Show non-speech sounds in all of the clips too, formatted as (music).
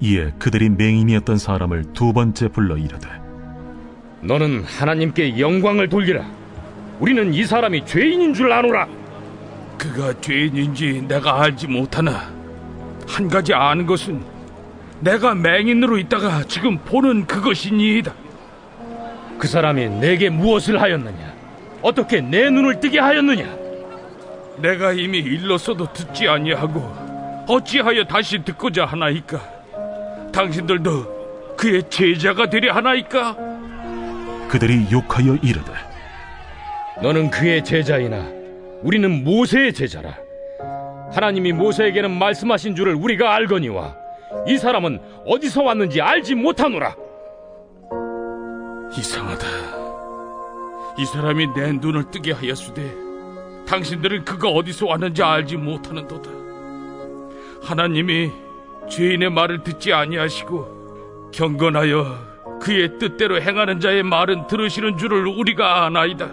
이에 그들이 맹인이었던 사람을 두 번째 불러 이르되 너는 하나님께 영광을 돌리라. 우리는 이 사람이 죄인인 줄 아노라. 그가 죄인인지 내가 알지 못하나 한 가지 아는 것은 내가 맹인으로 있다가 지금 보는 그것이니이다. 그 사람이 내게 무엇을 하였느냐? 어떻게 내 눈을 뜨게 하였느냐? 내가 이미 일렀어도 듣지 아니하고 어찌하여 다시 듣고자 하나이까? 당신들도 그의 제자가 되려 하나이까? 그들이 욕하여 이르되 너는 그의 제자이나 우리는 모세의 제자라. 하나님이 모세에게는 말씀하신 줄을 우리가 알거니와 이 사람은 어디서 왔는지 알지 못하노라. 이상하다. 이 사람이 내 눈을 뜨게 하였으되 당신들은 그가 어디서 왔는지 알지 못하는도다. 하나님이 죄인의 말을 듣지 아니하시고 경건하여 그의 뜻대로 행하는 자의 말은 들으시는 줄을 우리가 아나이다.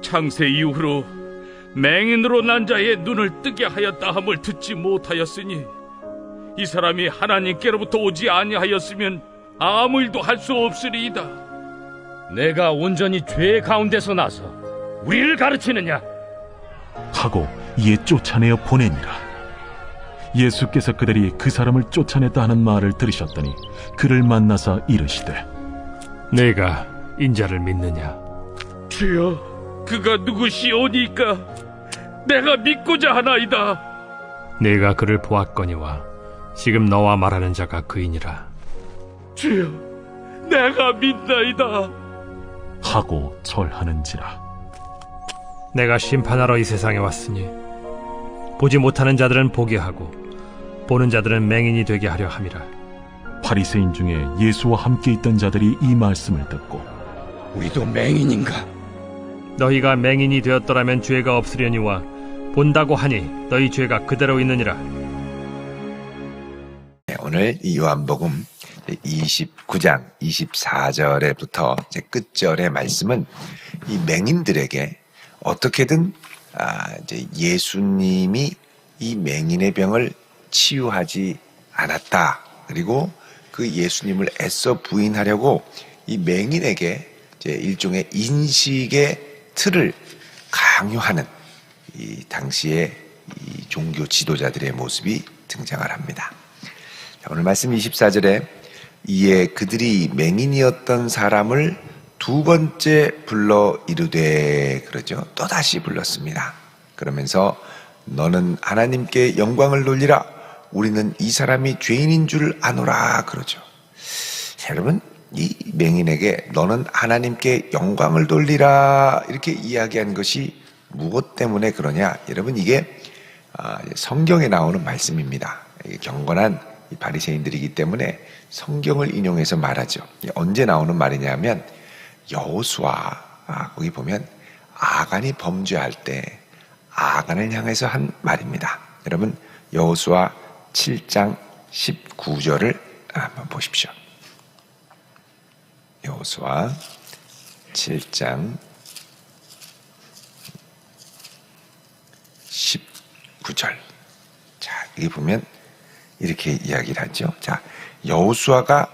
창세 이후로 맹인으로 난 자의 눈을 뜨게 하였다 함을 듣지 못하였으니 이 사람이 하나님께로부터 오지 아니하였으면 아무 일도 할 수 없으리이다. 내가 온전히 죄 가운데서 나서 우리를 가르치느냐? 하고 이에 쫓아내어 보내니라 예수께서 그들이 그 사람을 쫓아냈다 하는 말을 들으셨더니 그를 만나사 이르시되 내가 인자를 믿느냐? 주여, 그가 누구시오니까 내가 믿고자 하나이다. 내가 그를 보았거니와 지금 너와 말하는 자가 그이니라. 주여, 내가 믿나이다. 하고 절하는지라 내가 심판하러 이 세상에 왔으니 보지 못하는 자들은 보게 하고 보는 자들은 맹인이 되게 하려 함이라. 바리새인 중에 예수와 함께 있던 자들이 이 말씀을 듣고 우리도 맹인인가? 너희가 맹인이 되었더라면 죄가 없으려니와 본다고 하니 너희 죄가 그대로 있느니라. 네, 오늘 이 요한복음 29장 24절에부터 이제 끝절의 말씀은 이 맹인들에게 어떻게든 아, 이제 예수님이 이 맹인의 병을 치유하지 않았다. 그리고 그 예수님을 애써 부인하려고 이 맹인에게 이제 일종의 인식의 틀을 강요하는 이 당시의 이 종교 지도자들의 모습이 등장을 합니다. 자, 오늘 말씀 24절에 이에 그들이 맹인이었던 사람을 두 번째 불러 이르되 그러죠. 또 다시 불렀습니다. 그러면서 너는 하나님께 영광을 돌리라. 우리는 이 사람이 죄인인 줄 아노라 그러죠. 자, 여러분 이 맹인에게 너는 하나님께 영광을 돌리라 이렇게 이야기한 것이 무엇 때문에 그러냐? 여러분 이게 아, 성경에 나오는 말씀입니다. 경건한 이 바리새인들이기 때문에 성경을 인용해서 말하죠. 언제 나오는 말이냐면 여호수아 아, 거기 보면 아간이 범죄할 때 아간을 향해서 한 말입니다. 여러분 여호수아 7장 19절을 한번 보십시오. 여호수아 7장 19절. 자, 여기 보면 이렇게 이야기를 하죠. 자, 여호수아가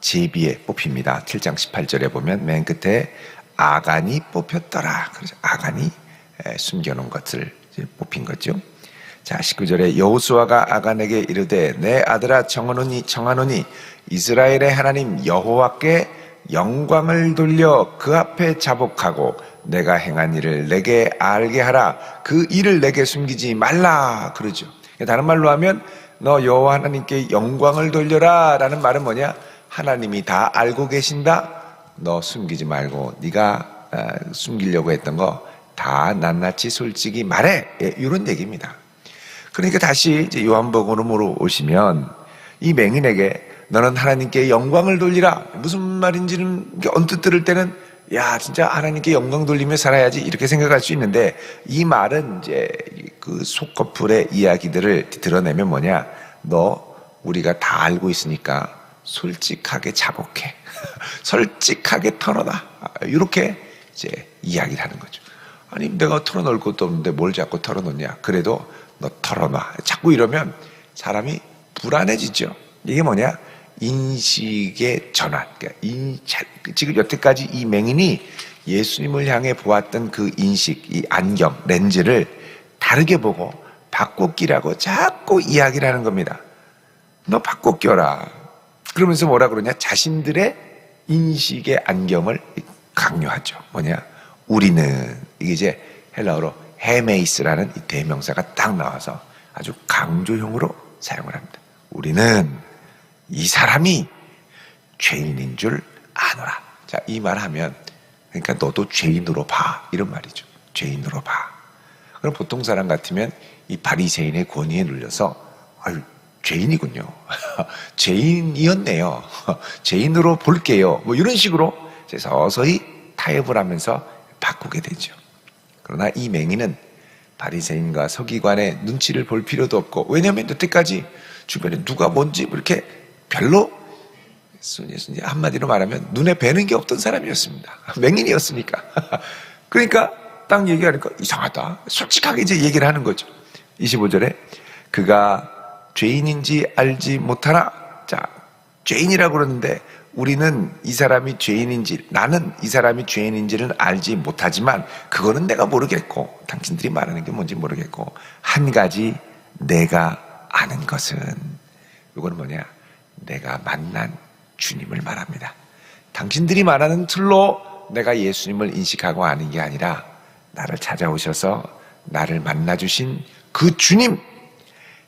제비에 뽑힙니다. 7장 18절에 보면 맨 끝에 아간이 뽑혔더라. 그래서 아간이 에, 숨겨놓은 것을 뽑힌 거죠. 자, 19절에 여호수아가 아간에게 이르되 내 아들아 청하노니 청하노니 이스라엘의 하나님 여호와께 영광을 돌려 그 앞에 자복하고 내가 행한 일을 내게 알게 하라. 그 일을 내게 숨기지 말라. 그러죠. 다른 말로 하면 너 여호와 하나님께 영광을 돌려라라는 말은 뭐냐? 하나님이 다 알고 계신다. 너 숨기지 말고 네가 어, 숨기려고 했던 거 다 낱낱이 솔직히 말해. 예, 이런 얘기입니다. 그러니까 다시 이제 요한복음으로 오시면 이 맹인에게 너는 하나님께 영광을 돌리라. 무슨 말인지는 언뜻 들을 때는 야 진짜 하나님께 영광 돌리며 살아야지 이렇게 생각할 수 있는데 이 말은 이제 그 속커플의 이야기들을 드러내면 뭐냐? 너 우리가 다 알고 있으니까 솔직하게 자복해. (laughs) 솔직하게 털어놔. 이렇게 이제 이야기를 하는 거죠 아니 내가 털어놓을 것도 없는데 뭘 자꾸 털어놓냐 그래도 너 털어놔 자꾸 이러면 사람이 불안해지죠 이게 뭐냐? 인식의 전환. 그러니까 인- 자- 지금 여태까지 이 맹인이 예수님을 향해 보았던 그 인식, 이 안경, 렌즈를 다르게 보고 바꿔 끼라고 자꾸 이야기를 하는 겁니다. 너 바꿔 껴라. 그러면서 뭐라 그러냐? 자신들의 인식의 안경을 강요하죠. 뭐냐? 우리는 이게 이제 헬라어로 헤메이스라는 이 대명사가 딱 나와서 아주 강조형으로 사용을 합니다. 우리는 이 사람이 죄인인 줄 아노라. 자, 이 말 하면 그러니까 너도 죄인으로 봐. 이런 말이죠. 죄인으로 봐. 그럼 보통 사람 같으면 이 바리새인의 권위에 눌려서 아유 죄인이군요. (laughs) 죄인이었네요. (laughs) 죄인으로 볼게요. 뭐 이런 식으로 서서히 타협을 하면서 바꾸게 되죠. 그러나 이 맹인은 바리새인과 서기관의 눈치를 볼 필요도 없고 왜냐하면 여태까지 주변에 누가 뭔지 뭐 이렇게 별로 순이 한마디로 말하면 눈에 뵈는 게 없던 사람이었습니다. (laughs) 맹인이었으니까. (laughs) 그러니까 딱 얘기하니까 이상하다. 솔직하게 이제 얘기를 하는 거죠. 25절에 그가 죄인인지 알지 못하나 자 죄인이라고 그러는데 우리는 이 사람이 죄인인지 나는 이 사람이 죄인인지는 알지 못하지만 그거는 내가 모르겠고 당신들이 말하는 게 뭔지 모르겠고 한 가지 내가 아는 것은 이거는 뭐냐 내가 만난 주님을 말합니다. 당신들이 말하는 틀로 내가 예수님을 인식하고 아는 게 아니라 나를 찾아오셔서 나를 만나주신 그 주님,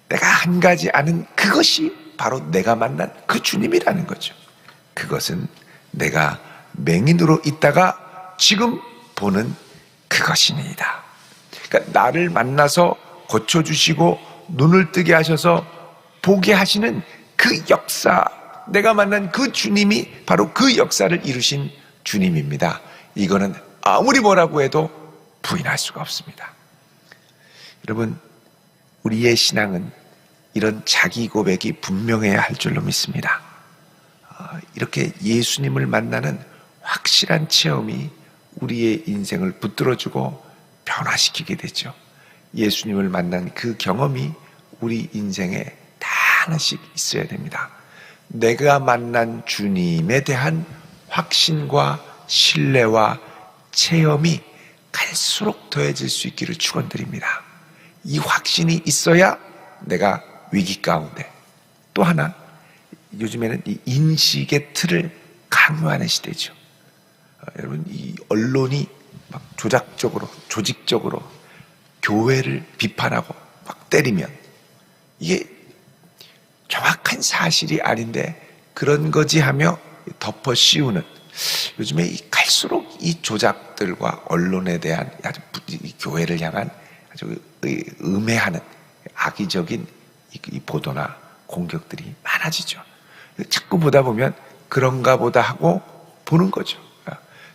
내가 한 가지 아는 그것이 바로 내가 만난 그 주님이라는 거죠. 그것은 내가 맹인으로 있다가 지금 보는 그것이니이다. 그러니까 나를 만나서 고쳐주시고 눈을 뜨게 하셔서 보게 하시는 그 역사, 내가 만난 그 주님이 바로 그 역사를 이루신 주님입니다. 이거는 아무리 뭐라고 해도 부인할 수가 없습니다. 여러분, 우리의 신앙은 이런 자기 고백이 분명해야 할 줄로 믿습니다. 어, 이렇게 예수님을 만나는 확실한 체험이 우리의 인생을 붙들어주고 변화시키게 되죠. 예수님을 만난 그 경험이 우리 인생에 다 하나씩 있어야 됩니다. 내가 만난 주님에 대한 확신과 신뢰와 체험이 갈수록 더해질 수 있기를 축원드립니다. 이 확신이 있어야 내가 위기 가운데 또 하나 요즘에는 이 인식의 틀을 강요하는 시대죠. 어, 여러분 이 언론이 막 조작적으로 조직적으로 교회를 비판하고 막 때리면 이게 정확한 사실이 아닌데 그런 거지 하며 덮어 씌우는 요즘에 이 갈수록 이 조작들과 언론에 대한 아주 교회를 향한 아주 의- 음해하는 악의적인 이, 이 보도나 공격들이 많아지죠. 자꾸 보다 보면 그런가 보다 하고 보는 거죠.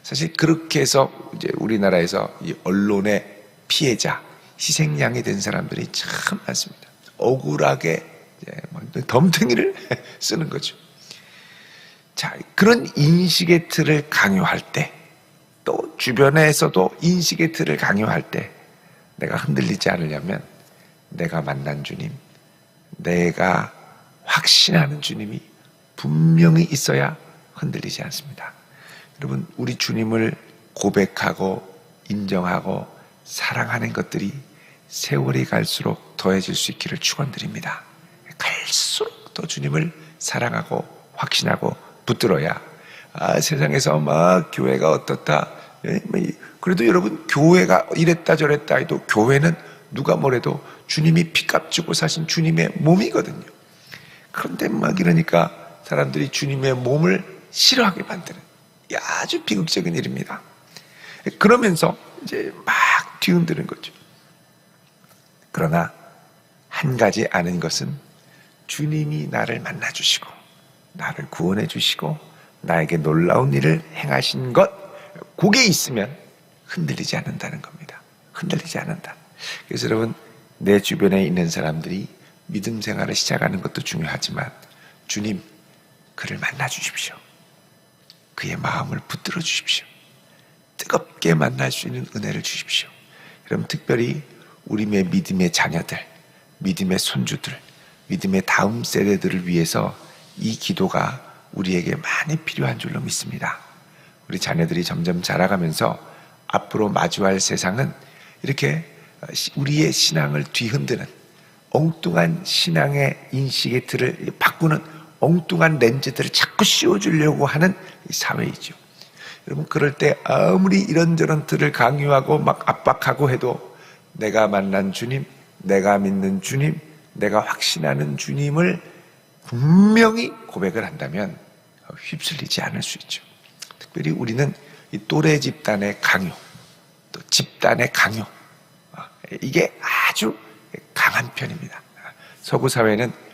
사실 그렇게 해서 이제 우리나라에서 이 언론의 피해자, 희생양이 된 사람들이 참 많습니다. 억울하게 뭐 덤탱이를 (laughs) 쓰는 거죠. 자, 그런 인식의 틀을 강요할 때, 또 주변에서도 인식의 틀을 강요할 때, 내가 흔들리지 않으려면 내가 만난 주님, 내가 확신하는 주님이 분명히 있어야 흔들리지 않습니다. 여러분, 우리 주님을 고백하고 인정하고 사랑하는 것들이 세월이 갈수록 더해질 수 있기를 축원드립니다. 갈수록 더 주님을 사랑하고 확신하고 붙들어야 아, 세상에서 막 교회가 어떻다. 예, 뭐 이- 그래도 여러분 교회가 이랬다 저랬다 해도 교회는 누가 뭐래도 주님이 피값 주고 사신 주님의 몸이거든요. 그런데 막 이러니까 사람들이 주님의 몸을 싫어하게 만드는 이 아주 비극적인 일입니다. 그러면서 이제 막 뒤흔드는 거죠. 그러나 한 가지 아는 것은 주님이 나를 만나 주시고 나를 구원해 주시고 나에게 놀라운 일을 행하신 것 그게 있으면 흔들리지 않는다는 겁니다. 흔들리지 않는다. 그래서 여러분 내 주변에 있는 사람들이 믿음 생활을 시작하는 것도 중요하지만 주님 그를 만나 주십시오. 그의 마음을 붙들어 주십시오. 뜨겁게 만날 수 있는 은혜를 주십시오. 그럼 특별히 우리의 믿음의 자녀들, 믿음의 손주들, 믿음의 다음 세대들을 위해서 이 기도가 우리에게 많이 필요한 줄로 믿습니다. 우리 자녀들이 점점 자라가면서 앞으로 마주할 세상은 이렇게 우리의 신앙을 뒤흔드는 엉뚱한 신앙의 인식의 틀을 바꾸는 엉뚱한 렌즈들을 자꾸 씌워주려고 하는 이 사회이죠. 여러분 그럴 때 아무리 이런저런 틀을 강요하고 막 압박하고 해도 내가 만난 주님, 내가 믿는 주님, 내가 확신하는 주님을 분명히 고백을 한다면 휩쓸리지 않을 수 있죠. 특별히 우리는 이 또래 집단의 강요, 또 집단의 강요, 아, 이게 아주 강한 편입니다. 서구 사회는 이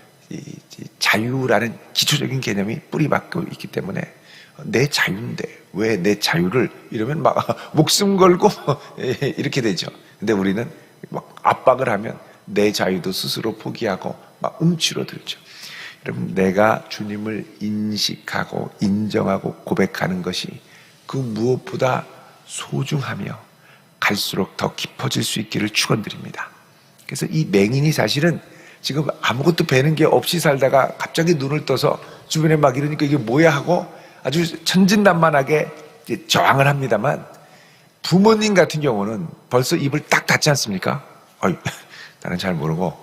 자유라는 기초적인 개념이 뿌리박고 있기 때문에 내 자유인데 왜 내 자유를 이러면 막 (laughs) 목숨 걸고 (laughs) 이렇게 되죠. 근데 우리는 막 압박을 하면 내 자유도 스스로 포기하고 막 움츠러들죠. 여러분 내가 주님을 인식하고 인정하고 고백하는 것이 그 무엇보다 소중하며 갈수록 더 깊어질 수 있기를 축원드립니다. 그래서 이 맹인이 사실은 지금 아무것도 배는 게 없이 살다가 갑자기 눈을 떠서 주변에 막 이러니까 이게 뭐야 하고 아주 천진난만하게 저항을 합니다만 부모님 같은 경우는 벌써 입을 딱 닫지 않습니까? 어이, (laughs) 나는 잘 모르고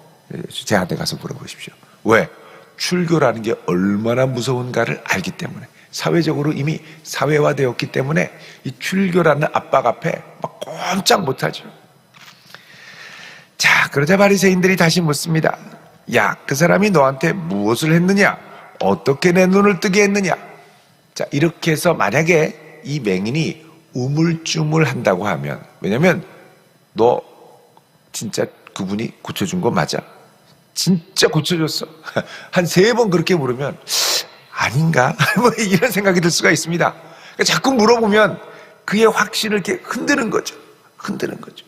제한테 가서 물어보십시오. 왜? 출교라는 게 얼마나 무서운가를 알기 때문에 사회적으로 이미 사회화되었기 때문에 이 출교라는 압박 앞에 막 꼼짝 못하죠. 자, 그러자 바리새인들이 다시 묻습니다. 야, 그 사람이 너한테 무엇을 했느냐? 어떻게 내 눈을 뜨게 했느냐? 자, 이렇게 해서 만약에 이 맹인이 우물쭈물 한다고 하면, 왜냐면 너 진짜 그분이 고쳐준 거 맞아? 진짜 고쳐줬어? (laughs) 한 세 번 그렇게 물으면, 아닌가? (laughs) 뭐 이런 생각이 들 수가 있습니다. 그러니까 자꾸 물어보면 그의 확신을 이렇게 흔드는 거죠. 흔드는 거죠.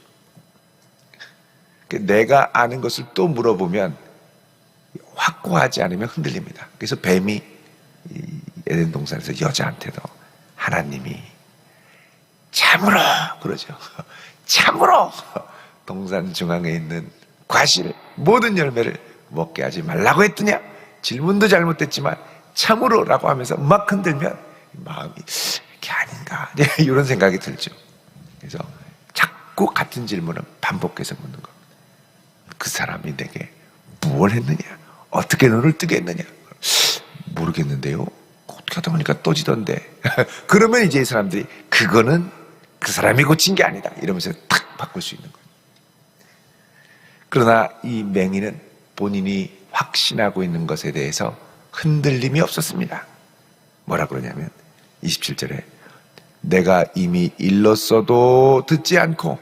그러니까 내가 아는 것을 또 물어보면 확고하지 않으면 흔들립니다. 그래서 뱀이 에덴 동산에서 여자한테도 하나님이 참으로 그러죠. (laughs) 참으로 동산 중앙에 있는 과실 모든 열매를 먹게 하지 말라고 했더냐? 질문도 잘못됐지만 참으로라고 하면서 막 흔들면 마음이 이게 아닌가 (laughs) 이런 생각이 들죠. 그래서 자꾸 같은 질문을 반복해서 묻는 겁니다. 그 사람이 내게 무엇 했느냐? 어떻게 눈을 뜨게 했느냐? 모르겠는데요. 어떻게 하다 보니까 떠지던데. (laughs) 그러면 이제 이 사람들이 그거는 그 사람이 고친 게 아니다. 이러면서 탁 바꿀 수 있는 거예요. 그러나 이 맹인은 본인이 확신하고 있는 것에 대해서 흔들림이 없었습니다. 뭐라 그러냐면 27절에 내가 이미 일렀어도 듣지 않고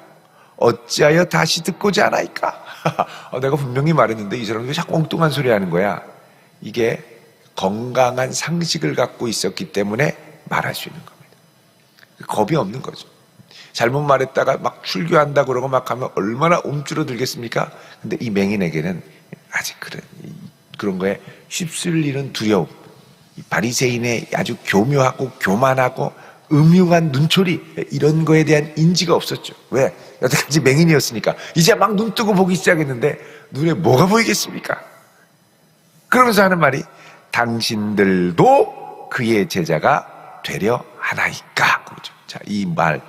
어찌하여 다시 듣고자 하나이까? (laughs) 어, 내가 분명히 말했는데 이 사람이 왜 자꾸 엉뚱한 소리 하는 거야? 이게 건강한 상식을 갖고 있었기 때문에 말할 수 있는 겁니다. 겁이 없는 거죠. 잘못 말했다가 막 출교한다 그러고 막 하면 얼마나 움츠러들겠습니까? 근데 이 맹인에게는 아직 그런 그런 거에 휩쓸리는 두려움, 바리새인의 아주 교묘하고 교만하고 음흉한 눈초리 이런 거에 대한 인지가 없었죠. 왜? 여태까지 맹인이었으니까 이제 막 눈 뜨고 보기 시작했는데 눈에 뭐가 보이겠습니까? 그러면서 하는 말이 당신들도 그의 제자가 되려 하나이까 그러죠. 자, 이 말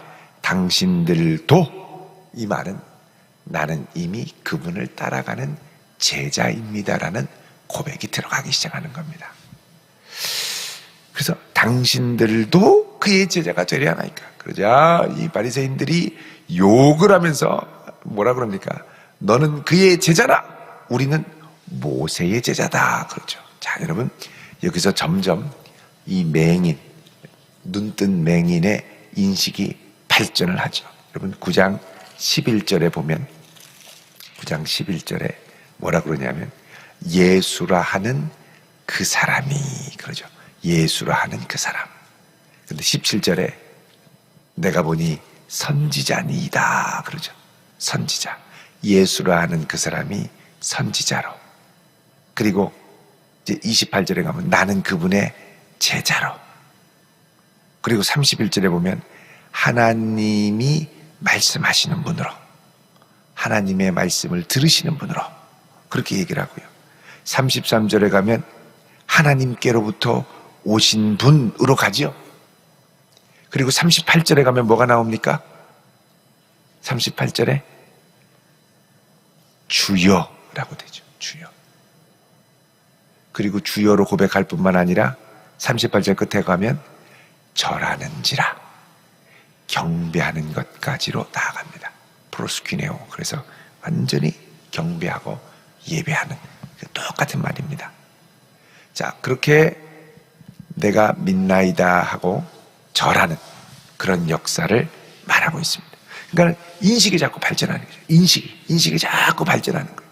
당신들도 이 말은 나는 이미 그분을 따라가는 제자입니다라는 고백이 들어가기 시작하는 겁니다. 그래서 당신들도 그의 제자가 되려 하나이까. 그러자 이 바리새인들이 욕을 하면서 뭐라 그럽니까? 너는 그의 제자라. 우리는 모세의 제자다. 그렇죠. 자, 여러분 여기서 점점 이 맹인 눈뜬 맹인의 인식이 발전을 하죠. 여러분 9장 11절에 보면 9장 11절에 뭐라 그러냐면 예수라 하는 그 사람이 그러죠. 예수라 하는 그 사람. 근데 17절에 내가 보니 선지자니이다 그러죠. 선지자. 예수라 하는 그 사람이 선지자로. 그리고 이제 28절에 가면 나는 그분의 제자로. 그리고 31절에 보면 하나님이 말씀하시는 분으로. 하나님의 말씀을 들으시는 분으로. 그렇게 얘기를 하고요. 33절에 가면 하나님께로부터 오신 분으로 가지요. 그리고 38절에 가면 뭐가 나옵니까? 38절에 주여라고 되죠. 주여. 그리고 주여로 고백할 뿐만 아니라 38절 끝에 가면 절하는지라 경배하는 것까지로 나아갑니다. 프로스퀴네오. 그래서 완전히 경배하고 예배하는 그 똑같은 말입니다. 자, 그렇게 내가 믿나이다 하고 절하는 그런 역사를 말하고 있습니다. 그러니까 인식이 자꾸 발전하는 거죠. 인식이, 인식이 자꾸 발전하는 거예요.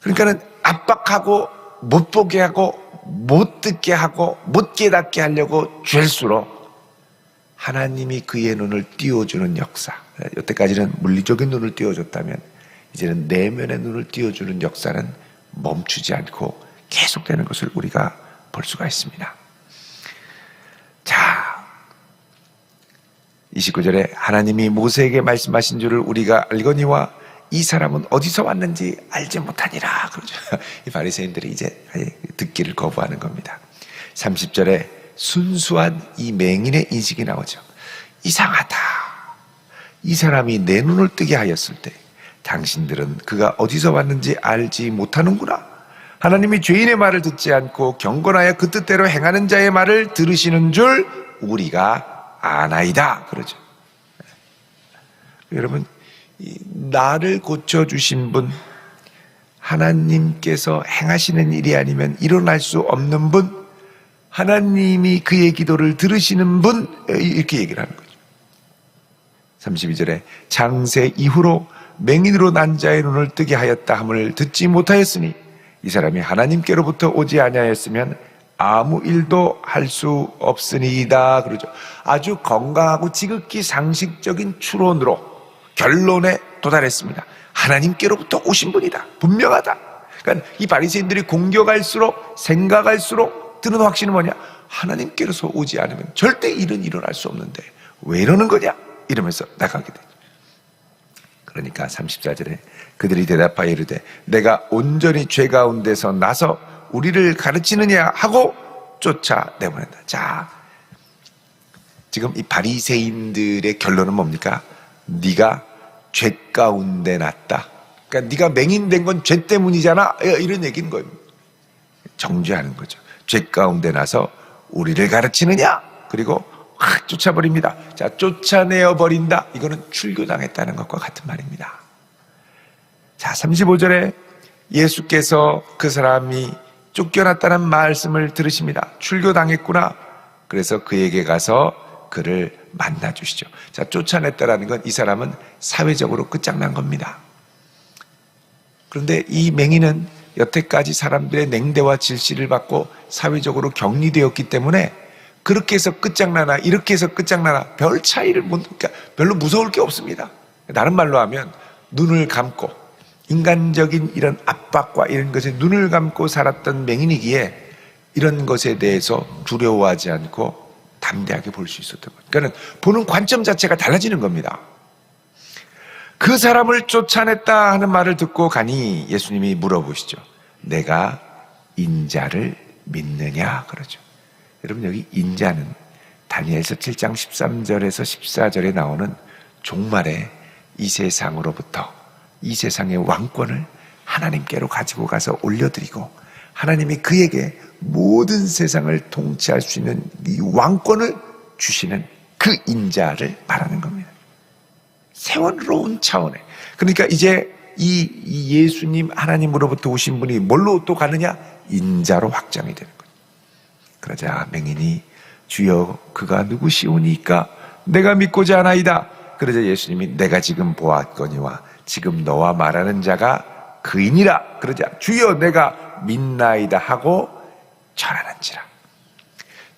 그러니까는 압박하고 못 보게 하고 못 듣게 하고 못 깨닫게 하려고 죄일수록 하나님이 그의 눈을 띄워주는 역사. 여태까지는 물리적인 눈을 띄워줬다면 이제는 내면의 눈을 띄워주는 역사는 멈추지 않고 계속되는 것을 우리가 볼 수가 있습니다. 자, 29절에 하나님이 모세에게 말씀하신 줄을 우리가 알거니와 이 사람은 어디서 왔는지 알지 못하니라 그러죠. (laughs) 이 바리새인들이 이제 듣기를 거부하는 겁니다. 30절에 순수한 이 맹인의 인식이 나오죠. 이상하다. 이 사람이 내 눈을 뜨게 하였을 때 당신들은 그가 어디서 왔는지 알지 못하는구나. 하나님이 죄인의 말을 듣지 않고 경건하여 그 뜻대로 행하는 자의 말을 들으시는 줄 우리가 아나이다. 그러죠. 여러분, 이 나를 고쳐주신 분, 하나님께서 행하시는 일이 아니면 일어날 수 없는 분, 하나님이 그의 기도를 들으시는 분, 이렇게 얘기를 하는 거죠. 32절에 장세 이후로 맹인으로 난 자의 눈을 뜨게 하였다 함을 듣지 못하였으니 이 사람이 하나님께로부터 오지 아니하였으면 아무 일도 할 수 없으니이다 그러죠. 아주 건강하고 지극히 상식적인 추론으로 결론에 도달했습니다. 하나님께로부터 오신 분이다. 분명하다. 그러니까 이 바리새인들이 공격할수록 생각할수록 드는 확신은 뭐냐? 하나님께로서 오지 않으면 절대 일은 일어날 수 없는데 왜 이러는 거냐? 이러면서 나가게 되죠. 그러니까 34절에 그들이 대답하여 이르되 내가 온전히 죄 가운데서 나서 우리를 가르치느냐 하고 쫓아내보낸다. 자, 지금 이 바리새인들의 결론은 뭡니까? 네가 죄 가운데 났다. 그러니까 네가 맹인된 건 죄 때문이잖아. 이런 얘기인 거예요. 정죄하는 거죠. 죄 가운데 나서 우리를 가르치느냐? 그리고 확 쫓아버립니다. 자, 쫓아내어 버린다. 이거는 출교당했다는 것과 같은 말입니다. 자, 35절에 예수께서 그 사람이 쫓겨났다는 말씀을 들으십니다. 출교당했구나. 그래서 그에게 가서 그를 만나 주시죠. 자, 쫓아냈다라는 건 이 사람은 사회적으로 끝장난 겁니다. 그런데 이 맹인은 여태까지 사람들의 냉대와 질시를 받고 사회적으로 격리되었기 때문에 그렇게 해서 끝장나나 이렇게 해서 끝장나나 별 차이를 못, 그러니까 별로 무서울 게 없습니다. 다른 말로 하면 눈을 감고 인간적인 이런 압박과 이런 것에 눈을 감고 살았던 맹인이기에 이런 것에 대해서 두려워하지 않고 담대하게 볼 수 있었던 거예요. 그러니까 보는 관점 자체가 달라지는 겁니다. 그 사람을 쫓아냈다 하는 말을 듣고 가니 예수님이 물어보시죠. 내가 인자를 믿느냐? 그러죠. 여러분 여기 인자는 다니엘서 7장 13절에서 14절에 나오는 종말에 이 세상으로부터 이 세상의 왕권을 하나님께로 가지고 가서 올려드리고 하나님이 그에게 모든 세상을 통치할 수 있는 이 왕권을 주시는 그 인자를 말하는 겁니다. 세원로운 차원에. 그러니까 이제 이 예수님 하나님으로부터 오신 분이 뭘로 또 가느냐? 인자로 확장이 되는 거예요. 그러자 맹인이 주여 그가 누구시오니까 내가 믿고자 하나이다. 그러자 예수님이 내가 지금 보았거니와 지금 너와 말하는 자가 그인이라. 그러자 주여 내가 믿나이다 하고 절하는지라.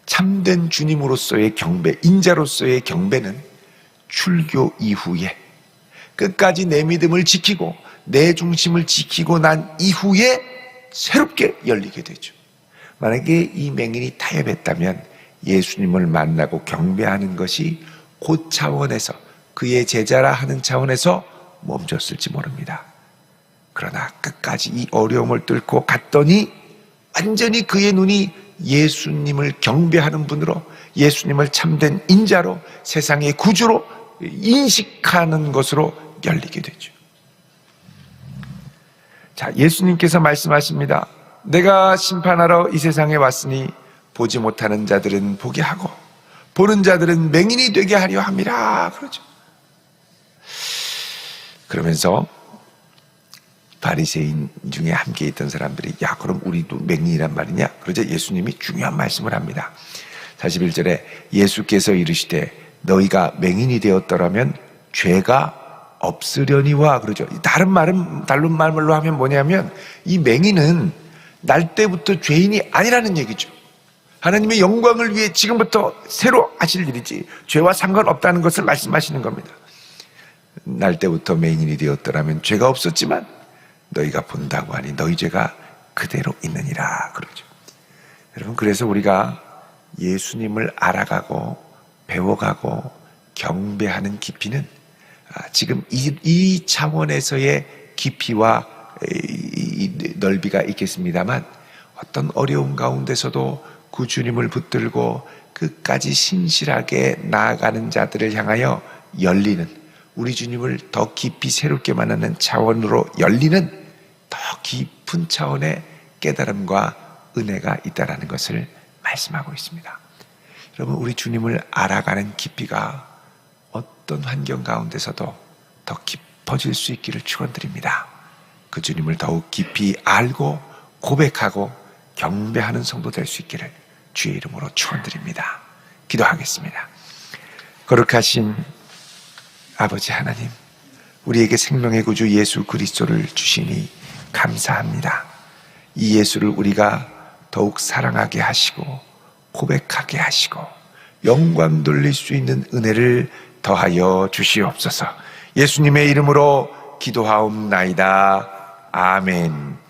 참된 주님으로서의 경배, 인자로서의 경배는 출교 이후에 끝까지 내 믿음을 지키고 내 중심을 지키고 난 이후에 새롭게 열리게 되죠. 만약에 이 맹인이 타협했다면 예수님을 만나고 경배하는 것이 그 차원에서 그의 제자라 하는 차원에서 멈췄을지 모릅니다. 그러나 끝까지 이 어려움을 뚫고 갔더니 완전히 그의 눈이 예수님을 경배하는 분으로 예수님을 참된 인자로 세상의 구주로 인식하는 것으로 열리게 되죠. 자, 예수님께서 말씀하십니다. 내가 심판하러 이 세상에 왔으니 보지 못하는 자들은 보게 하고 보는 자들은 맹인이 되게 하려 함이라 그러죠. 그러면서 바리새인 중에 함께 있던 사람들이 야 그럼 우리도 맹인이란 말이냐? 그러자 예수님이 중요한 말씀을 합니다. 41절에 예수께서 이르시되 너희가 맹인이 되었더라면 죄가 없으려니와 그러죠. 다른 말은 다른 말로 하면 뭐냐면 이 맹인은 날 때부터 죄인이 아니라는 얘기죠. 하나님의 영광을 위해 지금부터 새로 하실 일이지 죄와 상관없다는 것을 말씀하시는 겁니다. 날 때부터 맹인이 되었더라면 죄가 없었지만 너희가 본다고 하니 너희 죄가 그대로 있느니라 그러죠. 여러분 그래서 우리가 예수님을 알아가고 배워가고 경배하는 깊이는 아, 지금 이, 이 차원에서의 깊이와 넓이가 있겠습니다만 어떤 어려운 가운데서도 그 주님을 붙들고 끝까지 신실하게 나아가는 자들을 향하여 열리는 우리 주님을 더 깊이 새롭게 만나는 차원으로 열리는 더 깊은 차원의 깨달음과 은혜가 있다라는 것을 말씀하고 있습니다. 여러분 우리 주님을 알아가는 깊이가 어떤 환경 가운데서도 더 깊어질 수 있기를 축원드립니다. 그 주님을 더욱 깊이 알고 고백하고 경배하는 성도 될 수 있기를 주의 이름으로 축원드립니다. 기도하겠습니다. 거룩하신 아버지 하나님, 우리에게 생명의 구주 예수 그리스도를 주시니 감사합니다. 이 예수를 우리가 더욱 사랑하게 하시고 고백하게 하시고 영광 돌릴 수 있는 은혜를 더하여 주시옵소서. 예수님의 이름으로 기도하옵나이다. 아멘.